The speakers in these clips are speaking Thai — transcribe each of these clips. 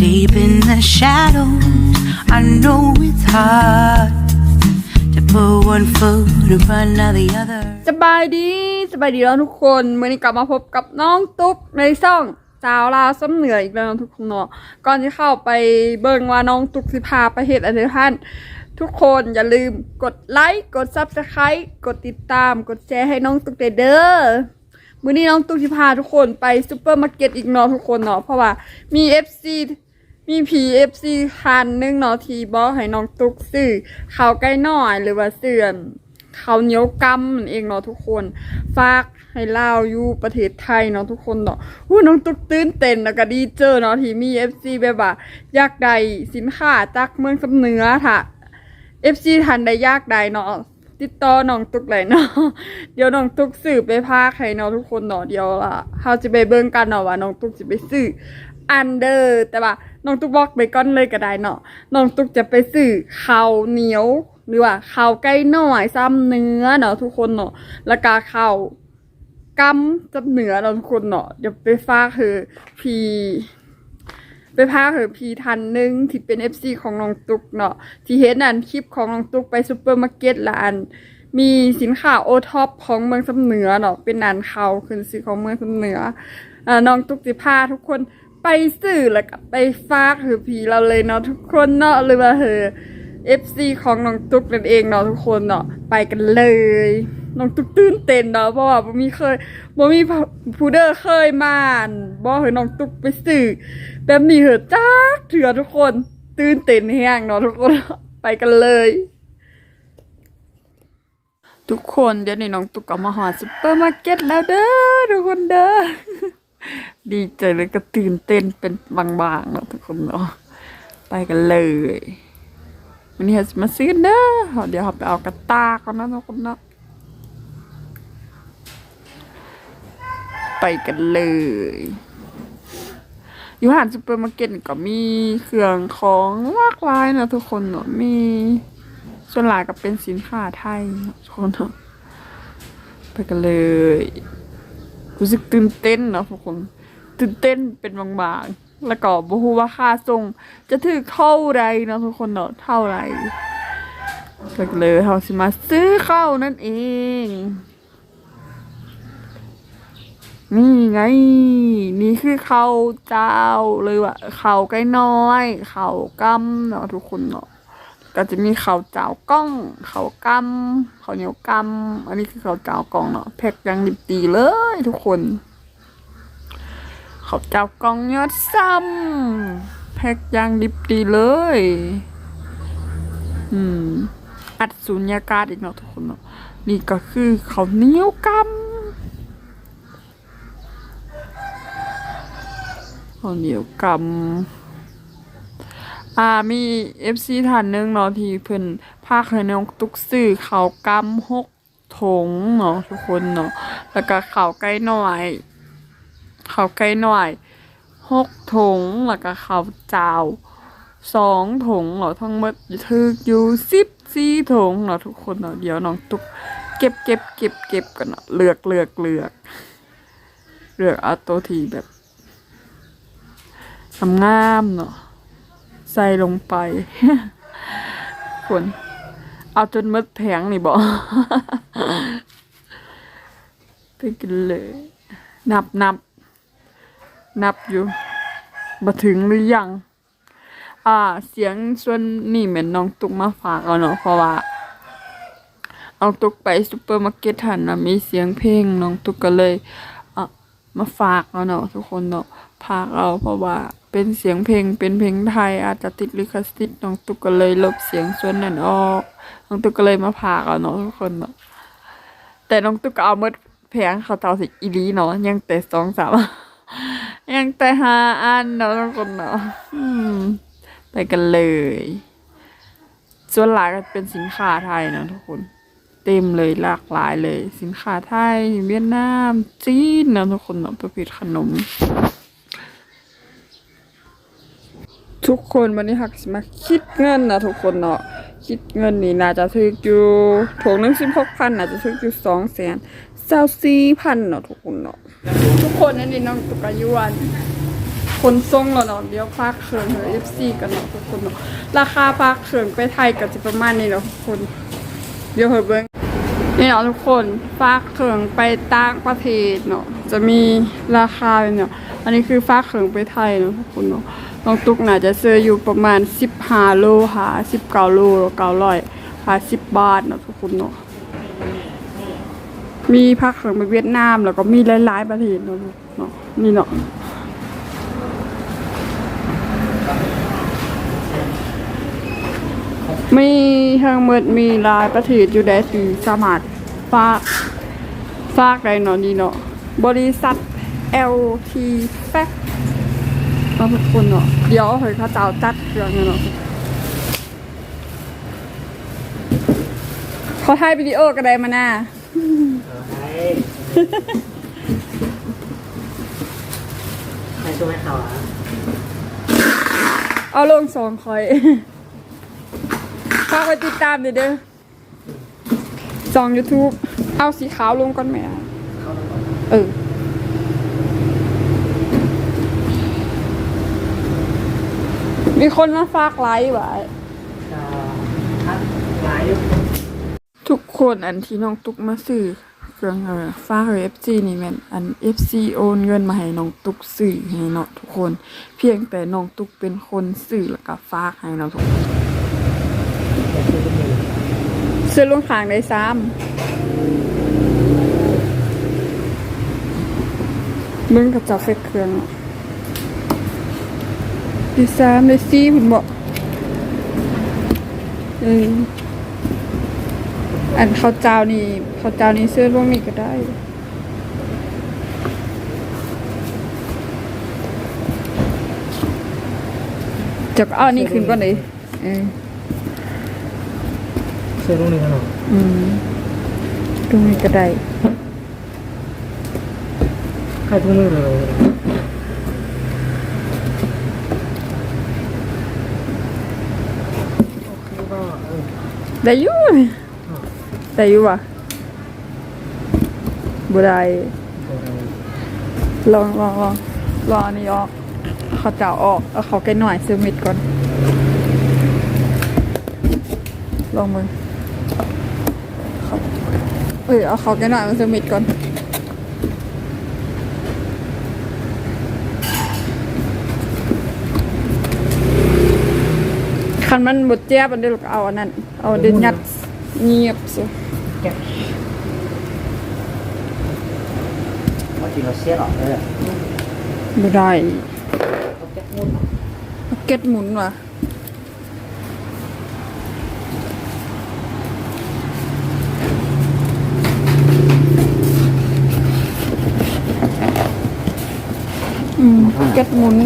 Deep in the shadows, I know it's hard to put one foot in front of the other. สบายดีสบายดีแล้วทุกคนเมื่อนี้กลับมาพบกับน้องตุ๊กในช่องสาวลาซ้ำเหนืออีกแล้วทุกคนเนาะก่อนที่เข้าไปเบิ่งว่าน้องตุ๊กสิพาไปเฮ็ดอะไรท่านทุกคนอย่าลืมกดไลค์กดซับสไครต์กดติดตาม กดแชร์ให้น้องตุ๊กเด้อมื้อนี้น้องตุ๊กสิพาทุกคนไปซูเปอร์มาร์เก็ตอีกเนาะทุกคนเนาะเพราะว่ามี FC มี PFC คันนึงเนาะทีบอกให้น้องตุ๊กซื้อเข้าวไก่น้อยหรือว่าเสื่อมเขาเหนียวกำนั่นเองเนาะทุกคนฝากให้ลาวอยู่ประเทศไทยเนาะทุกคนเนาะอู้น้องตุ๊กตื่นเต้นแล้วก็ดีเจอเนาะที่มี FC แบบว่าอยากได้สินค้าจากเมืองสำเนือค่ะ FC ทันได้ยากได้เนาะติดต่อน้องตุ๊กเลยเนาะ เดี๋ยวน้องตุ๊กสื่อไปพากให้เนาะทุกคนเนาะเดี๋ยวล่ะเราจะไปเบิ่งกันเนาะว่าน้องตุ๊กจะไปซื้อ อันเดอร์แต่ว่าน้องตุ๊กบอกไปก่อนเลยก็ได้เนาะน้องตุ๊กจะไปซื้อข้าวเหนียว หรือว่าข้าวไก่น้อยซ้ำเนื้อเนาะทุกคนเนาะแล้วก็ข้าวกำจับเหนือเนาทุกคนเนาะเดี๋ยวไปฝากเธอพีไปพาเธอพีทันหนึงที่เป็น FC ของน้องตุ๊กเนาะที่เห็นอันคลิปของน้องตุ๊กไปซูเปอร์มาร์เก็ตละอัน มีสินค้าโอท็อปของเมืองสำเหนือเนาะเป็นอันเขาขึ้นซื้อของเมืองสำเหนืออน้องตุ๊กสิพาทุกคน ไปซื้อแล้วก็ไปฝากเธอพีเราเลยเนาะทุกคนเนาะหรือว่าเธอ FC ของน้องตุ๊กนั่นเองเนาะทุกคนเนาะไปกันเลยน้องตุ๊กตื่นเต้นเนาะเพราะว่าบ่มีเคยบ่มีผู้เดอร์เคยมานบ่เห็นน้องตุ๊กไปสื่อแบบนี้เหอจ้าเถื่อทุกคนตื่นเต้นแฮงเนาะทุกคนไปกันเลยทุกคนเดี๋ยวนี้น้องตุ๊กก็มาหอซุปเปอร์มาร์เก็ตแล้วเด้อทุกคนเด้อ ดีใจเลยก็ตื่นเต้นเป็นบางๆเนาะทุกคนเนาะไปกันเลยวันนี้จะมาซื้อเด้อเดี๋ยวเราไปเอากระตากก่อนนะทุกคนเนาะไปกันเลยอยู่ห้างซูเปอร์มาร์เก็ตก็มีเครื่องของหลากหลายนะทุกคนเนาะมีส่วนหลายก็เป็นสินค้าไทยนะทุกคนเนาะไปกันเลยรู้สึกตื่นเต้นเนาะทุกคน ตื่นเต้นเป็นบางๆ แล้วก็บ่ฮู้ว่าค่าส่งจะถึกเท่าไรเนาะทุกคนเนาะเท่าไรไปกันเลยเราสิมาซื้อข้าวนั่นเอง นี่ไง นี่คือข้าวเจ้าเลยว่าข้าวไก่น้อยข้าวกำเนาะทุกคนเนาะก็จะมีข้าวเจ้ากล้องข้าวกำข้าวเหนียวกำอันนี้คือข้าวเจ้ากล้องเนาะแพ็คยังดิบดีเลยทุกคน ขาเจ้ากองยอดซ้ำแพ็คอยังดิบดีเลย อืม อัดสูญญากาศอีกเนาะทุกคนเนาะนี่ก็คือเขาเหนียวกำเขาเหนียวกำอ่ามีเอฟซีท่านหนึงเนาะที่เพิ่นพากให้น้องตุกซื้อเขากำหกถงเนาะทุกคนเนาะแล้วก็เข้าวไก่น้อย ข้าวไก่หน้อยหกถุงแล้วก็ข้าวเจ้าสองถุงเนาะทั้งหมดถึกอยู่สิบสี่ถุงเนาะทุกคนเนาะเดี๋ยวน้องตุกเก็บเก็บเก็บเก็บกันเนาะเลือกเลือกเลือกเลือกเอาตัวทีแบบงามเนาะใส่ลงไปคนเอาจนมดแผงนี่บอกไปกินเลย นับนับ นับอยู่มาถึงหรือยัง อ่า เสียงส่วนนี่เหมือนน้องตุ๊กมาฝากเอาเนาะเพราะว่าน้องตุ๊กไปซูเปอร์มาร์เก็ตทันนะมีเสียงเพลงน้องตุ๊กก็เลยอะมาฝากเอาเนาะทุกคนเนาะฝากเอาเพราะว่าเป็นเสียงเพลงเป็นเพลงไทยอาจจะติดลิขสิทธิ์น้องตุ๊กก็เลยลบเสียงส่วนนั้นออกน้องตุ๊กก็เลยมาฝากเอาเนาะทุกคนเนาะแต่น้องตุกก็เอาหมดแผงเขาเตาสิอีลีเนาะยังแต่สองสาม ยังแต่ห้าอันเนาะทุกคนเนาะอืมไปกันเลย ส่วนหลายก็เป็นสินค้าไทยนะทุกคน เต็มเลยหลากหลายเลย สินค้าไทยเวียดนามจีนนะทุกคนเนาะประเภทขนม ทุกคนวันนี้หักสิมาคิดเงินนะทุกคนเนาะคิดเงินนี่น่าจะถึกอยู่ถุงหนึ่งสิบหกพันน่าจะถึกอยู่สองแสนเจ้าสี่พันเนาะทุกคนเนาะ ทุกคนนั่นนี่น้องตุกอายุวันคนทรงเราเนาะเดี๋ยวฝากเครื่อเอฟซีกันเนาะทุกคนเนาะราคาฝากเครื่องไปไทยก็จะประมาณนี้เนาะทุกคน เดี๋ยวเฮเบิ้งนี่เนาะทุกคนฝากเครื่องไปต่างประเทศเนาะจะมีราคาเนาะอันนี้คือฝากเครื่องไปไทยเนาะทุกคนเนาะน้องตุ๊กน่าจะซื้ออยู่ประมาณ15โลหา19โล900หา10บาทเนาะทุกคนเนาะ มีภาคของเวียดนาม แล้วก็มีหลายๆประเทศเนาะลูกเนาะนี่เนาะมีทั้งหมดมีหลายประเทศอยู่ได้ที่สามารถฝากฝากได้เนาะนี่เนาะบริษัท LT Fact เนาทุกคนเนาะเดี๋ยวเฮ้ยเขาเจ้าจัดเครื่องเนาะเขาถ่ายวิดีโอก็ได้มาหน้า ใครช่วยเขาอะเอาลงสองคอยฝากไปติดตามเด้อเด้อสอง YouTube เอาสีขาวลงก่อนไหมอะเออมีคนมาฝากไลค์ไว้จะทักไลฟ์ทุกคนอันที่น้องตุกมาซื้อ เครื่องเออฝาเอฟซีนี่แม่นอันเอฟซีโอนเงินมาให้น้องตุกซื้อให้เนาะทุกคน เพียงแต่น้องตุกเป็นคนซื้อแล้วก็ฝาให้เนาะทุกคนซื้อลุงขางได้ซ้ำมึงกับจับเฟกเครื่องได้ซ้ำได้ซี่คุณบอกเออ อันข้าวเจ้านี่ข้าวเจ้านี่ซื้อลงนี่ก็ได้จะเอาอันนี้ขึ้นก่อนเลยเออช่วยลูกหนึ่งกันหน่อยอืมตรงนี้ก็ได้ใครทุกมือเลยโอเคก็เออได้อยู่ ได้อยู่วะบ่ได้ลองลองลองลองอันนี้ออกเขาจะอาออกเอาเขาใกล้หน่อยซื้อมิดก่อน ลองมือเออเอาเขาใกล้หน่อยมาซื้อมิดก่อนคันมันบดแจ๊บอันเดียวก็เอาอันนั้น เอาเดินยัดเงียบสิแกะว่าจริงเราเสียหรอเออไม่ได้ เขาแกะมุ่น เก็ตหมุนว่ะอืมเก็ตหมุน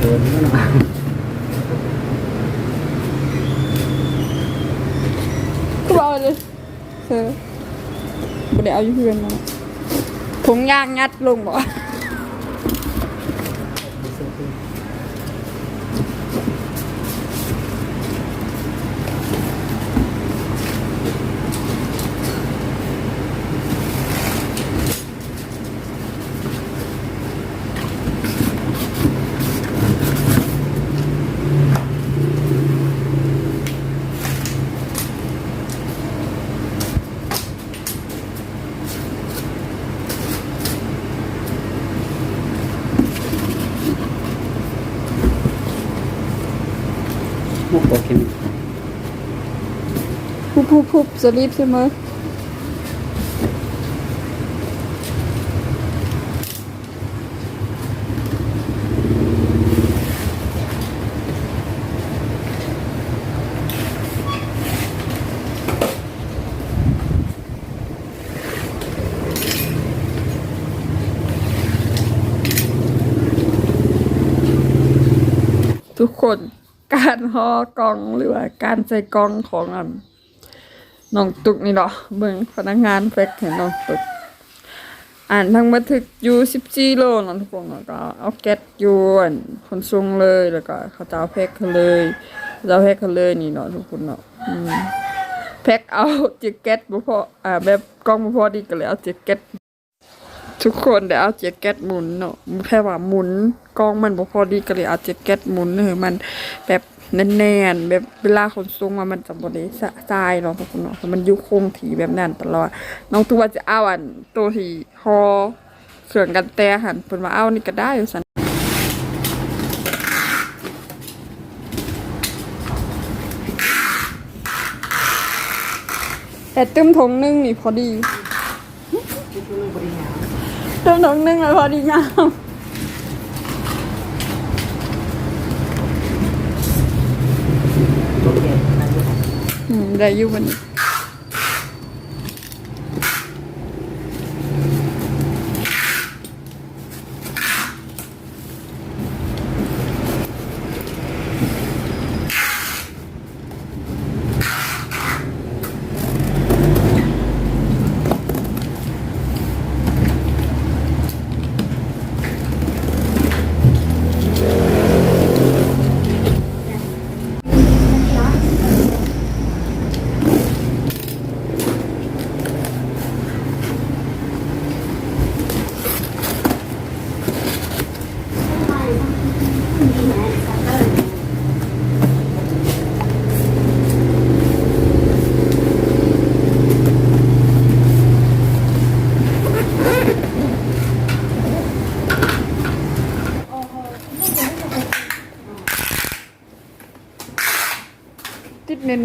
เดินนี่นะ ก็เอาเลยเธอบ่ได้เอาอยู่เพื่อนมาผงยางงัดลงบ่ มุกโอเค พุบพุบพุบ สลีปใช่ไหมอทุกคนการห่อกล่องหรือว่าการใส่กล่องของอัน น้องตุกนี่เนาะเบิ่งพนักงานแฟกเห็นน้องตุก อ่านทั้งบันทึกอยู่14โลเนาะทุกคนเนาะก็เอาแก๊สยู่อันขนส่งเลยแล้วก็เขาจะเอาแพ็คเขาเลยเขาจะเอาแพ็คเขาเลยนี่เนาะทุกคนเนาะแพ็คเอาแจ็คเก็ตบ่พออ่าแบบกล้องบ่พอดีก็เลยเอาแจ็คเก็ตทุกคนเดี๋ยวเอาแจ็คเก็ตหมุนเนาะแค่ว่าหมุนกล้องมันบ่พอดีก็เลยเอาแจ็คเก็ตหมุนเออมันแบบ แน่นๆแบบเวลาขนส่งมามันจะบ่ได้สะทรายเนาะทุกคนเนาะมันยู่คงที่แบบนั้นตลอด น้องตัวจะเอาอันตัวที่ฮอเครื่องกันแต่หันเพิ่นว่าเอานี่ก็ได้อยู่สันแต่ตึ้มทงนึ่งนี่พอดีตึ้มทงนึ่งแล้วพอดีงาม โอเคนั่นอยู่ อืมไ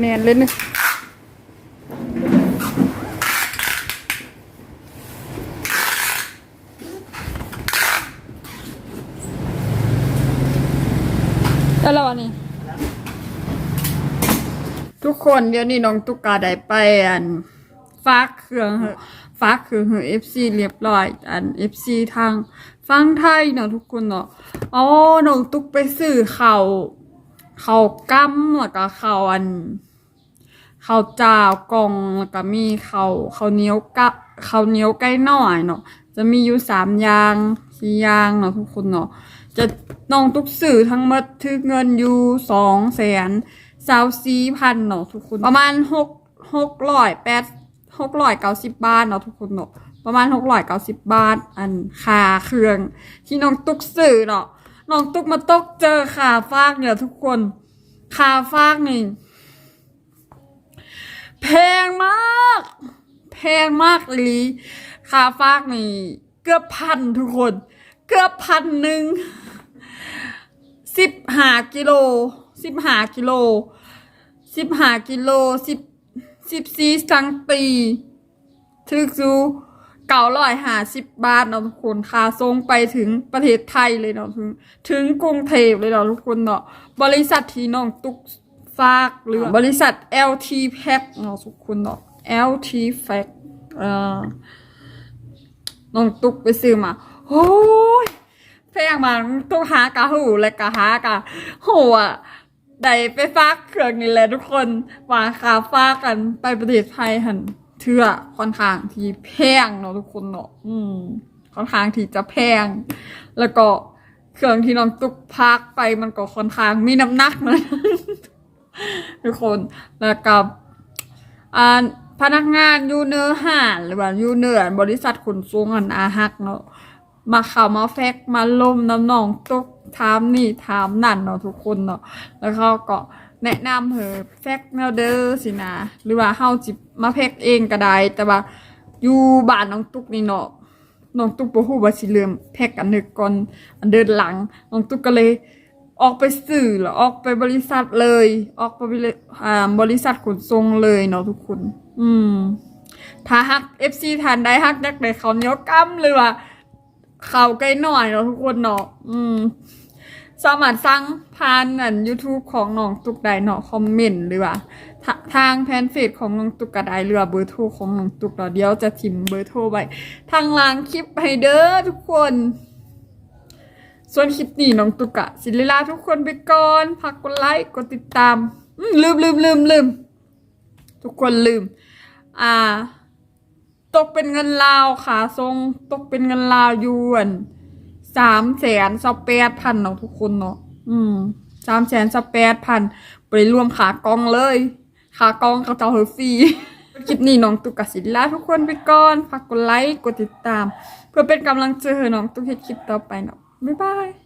แน่นเลยนะแล้วเราอันนี้ ทุกคนเดี๋ยวนี้น้องตุ๊กตาได้ไปอันฝากเครื่องเหอะฝากเครื่องเหอะ FC เรียบร้อย อัน FC ทางฟังไทยเนาะทุกคนเนาะอ๋อน้องตุ๊กไปซื้อเขาวข้ากั้มแล้วก็เขาอัน ข้าวจ้าวกองแล้วก็มีข้าวข้าวเหนียวกะข้าวเหนียวไก่น้อยเนาะจะมีอยู่สามอย่างสี่อย่างเนาะทุกคนเนาะจะน้องตุ๊กซื้อทั้งหมดถึงเงินอยู่สองแสนสาวซีพันเนาะทุกคนประมาณหกหกร้อยแปดหกร้อยเก้าสิบบาทเนาะทุกคนเนาะประมาณหกร้อยเก้าสิบบาท อันค่าเครื่อง ที่น้องตุ๊กซื้อเนาะน้องตุ๊กมาตกเจอค่าฟากเนี่ยทุกคนค่าฟากนี่ แพงมาก แพงมากเลยค่าฟากนี่เกือบพันทุกคน เกือบพันหนึ่งสิบหากิโลสิบหากิโลสิบหากิโลสิบสิบสี่สังตีถึกซูเก่าร้อยหาสิบบาทเนาะทุกคนค่าส่งไปถึงประเทศไทยเลยเนาะถึง ถึงกรุงเทพเลยเนาะทุกคนเนาะบริษัทที่น้องตุก ฝากหรือบริษัท LT Pack เนาะทุกคนเนาะ LT Pack เอ่อน้องตุกไปซื้อมาโอ้ยแพงมากต้องหากะหูและกะหากะหัวได้ไปฟากเครื่องนี่แหละทุกคนวางคาฟากกันไปประเทศไทยหันเทื่อค่อนข้างที่แพงเนาะทุกคนเนาะอืมค่อนข้างที่จะแพง แล้วก็เครื่องที่น้องตุกพากไปมันก็ค่อนข้างมีน้ำหนักนะ ทุกคนแล้วก็อ่าพนักงานยูเนื้อห่านหรือว่ายูเนื้อบริษัทขนส่งอันอาหักเนาะมาข่าวมาแฟกมาล่มน้ำนองตกถามนี่ถามนั่นเนาะทุกคนเนาะแล้วเขาก็แนะนำเหอะแฟกแนวเดอร์สินะหรือว่าเฮาจิบมาแฟกเองก็ได้แต่ว่าอยู่บ้านน้องตุ๊กนี่เนาะน้องตุ๊กบ่ฮู้ว่าสิเริ่มแฟกอันนึกก่อนอันเดินหลังน้องตุ๊กก็เลย ออกไปสื่อหรือออกไปบริษัทเลย ออกไปบริอ่าบริษัทขนส่งเลยเนาะทุกคน อืม ถ้าฮัก FC ทานได้ฮักนักได้เขาเนียวกั้มหรือว่าเขาใกล้หน่อยเนาะทุกคนเนาะอืม สามารถสั่งผ่านอัน YouTube ของน้องตุกได้เนาะคอมเมนต์หรือว่าทางแฟนเพจของน้องตุกก็ได้หรือเบอร์โทรของน้องตุกเนาเดี๋ยวจะทิมเบอร์โทรไว้ทางล่างคลิปให้เด้อทุกคน ส่วนคลิปนี้น้องตุกะสิลิลาทุกคนไปก่อนฝากกดไลค์กดติดตามลืมลืมลืมลืมทุกคนลืม อ่า ตกเป็นเงินลาวค่ะทรงตกเป็นเงินลาวยวนสามแสนสแปดพันเนาะทุกคนเนาะอืมสามแสนสแปดพันไปรวมขากองเลยขากองกับเจ้าเฮอฟรีคลิปนี้น้องตุกกสิลาทุกคนไปก่อนฝากกดไลค์กดติดตาม เพื่อเป็นกำลังใจให้น้องตุกเฮ็ดคลิปต่อไปเนาะ บ๊ายบาย